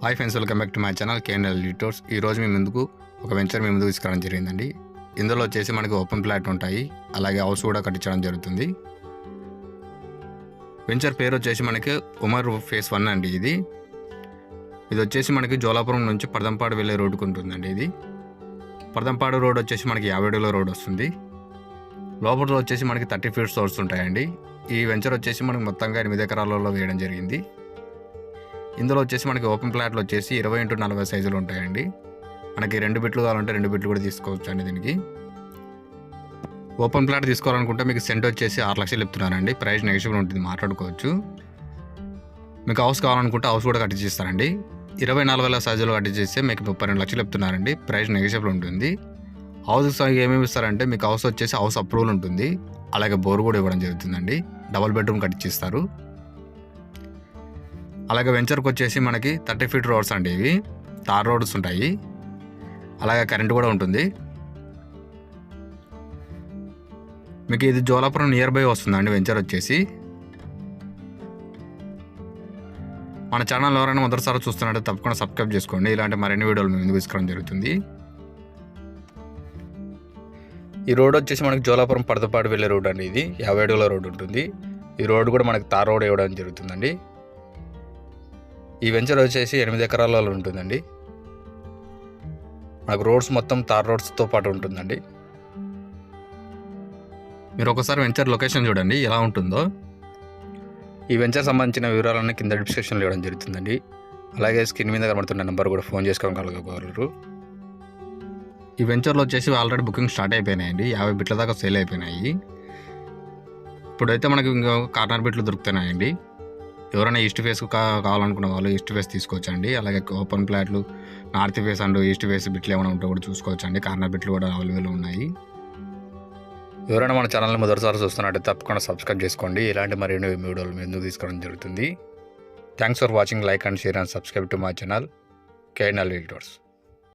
Hi friends welcome back to my channel KNL లిటోర్స్ ఈ రోజు మేము ముందుకు ఒక వెంచర్ మీ ముందుకు తీసుకురావడం జరిగిందండి. ఇందులో వచ్చేసి మనకి ఓపెన్ ప్లాట్ ఉంటాయి. అలాగే హౌస్ కూడా కట్టించడం జరుగుతుంది. వెంచర్ పేరు వచ్చేసి మనకి ఉమర్ ఫేస్ వన్ అండి ఇది. ఇది వచ్చేసి మనకి జోలాపురం నుంచి పర్దంపాడు వెళ్ళే రోడ్డుకు ఉంటుందండి ఇది. పర్దంపాడు రోడ్ వచ్చేసి మనకి యాభై అడుగుల రోడ్ వస్తుంది. లోపల వచ్చేసి మనకి థర్టీ ఫీట్ సోర్స్ ఉంటాయండి. ఈ వెంచర్ వచ్చేసి మనకి మొత్తంగా ఎనిమిది ఎకరాలలో వేయడం జరిగింది. ఇందులో వచ్చేసి మనకి ఓపెన్ ప్లాట్లు వచ్చేసి ఇరవై ఇంటూ నలభై సైజులు ఉంటాయండి. మనకి రెండు బిట్లు కావాలంటే రెండు బిట్లు కూడా తీసుకోవచ్చు అండి దీనికి. ఓపెన్ ప్లాట్ తీసుకోవాలనుకుంటే మీకు సెంట్ వచ్చేసి ఆరు లక్షలు చెప్తున్నారండి ప్రైస్ నెగిషియబుల్ ఉంటుంది మాట్లాడుకోవచ్చు. మీకు హౌస్ కావాలనుకుంటే హౌస్ కూడా కట్టించిస్తారండి ఇరవై నాలుగు వేల సైజులో కట్టించేస్తే మీకు ముప్పై రెండు లక్షలు చెప్తున్నారండి. ప్రైస్ నెగిషియబుల్ ఉంటుంది. హౌస్ ఏమేమి ఇస్తారంటే మీకు హౌస్ వచ్చేసి హౌస్ అప్రూవల్ ఉంటుంది. అలాగే బోర్ కూడా ఇవ్వడం జరుగుతుందండి. డబుల్ బెడ్రూమ్ కట్టించిస్తారు అలాగే వెంచర్కి వచ్చేసి మనకి థర్టీ ఫీట్ రోడ్స్ అండి ఇవి. తార్ రోడ్స్ ఉంటాయి. అలాగే కరెంట్ కూడా ఉంటుంది. మీకు ఇది జోలాపురం నియర్ బై వస్తుందండి వెంచర్ వచ్చేసి. మన ఛానల్ ఎవరైనా మొదటిసారి చూస్తున్నట్టు తప్పకుండా సబ్స్క్రైబ్ చేసుకోండి. ఇలాంటి మరిన్ని వీడియోలు మేము తీసుకురావడం తీసుకోవడం జరుగుతుంది. ఈ రోడ్ వచ్చేసి మనకి జోలాపురం పడతపాడు వెళ్ళే రోడ్ అండి ఇది. యాభై అడుగుల రోడ్ ఉంటుంది. ఈ రోడ్ కూడా మనకి తార్ రోడ్ ఇవ్వడం జరుగుతుందండి. ఈ వెంచర్ వచ్చేసి ఎనిమిది ఎకరాలలో ఉంటుందండి. మనకు రోడ్స్ మొత్తం తార్ రోడ్స్తో పాటు ఉంటుందండి. మీరు ఒకసారి వెంచర్ లొకేషన్ చూడండి ఎలా ఉంటుందో. ఈ వెంచర్ సంబంధించిన వివరాలన్నీ కింద డిస్క్రిప్షన్లో ఇవ్వడం జరుగుతుందండి. అలాగే స్క్రీన్ మీద కనబడుతున్న నెంబర్ కూడా ఫోన్ చేసుకోగలగలరు ఈ వెంచర్లో వచ్చేసి ఆల్రెడీ బుకింగ్ స్టార్ట్ అయిపోయినాయండి యాభై బిట్ల దాకా సేల్ అయిపోయినాయి. ఇప్పుడైతే మనకి ఇంకా కార్నర్ బిట్లు దొరుకుతున్నాయండి. ఎవరైనా ఈస్ట్ ఫేస్ కావాలనుకున్న వాళ్ళు ఈస్ట్ ఫేస్ తీసుకోవచ్చండి. అలాగే ఓపెన్ ప్లాట్లు north face and east face బిట్లు ఏమైనా ఉంటే కూడా చూసుకోవచ్చండి. కార్నర్ బిట్లు కూడా అవైలబుల్ ఉన్నాయి. ఎవరైనా మన ఛానల్ని మొదటిసారి చూస్తున్నట్టు తప్పకుండా సబ్స్క్రైబ్ చేసుకోండి. ఇలాంటి మరిన్ని వీడియోలు మీ ముందుకు తీసుకోవడం జరుగుతుంది. Thanks for watching like and share and subscribe to my channel KNL editors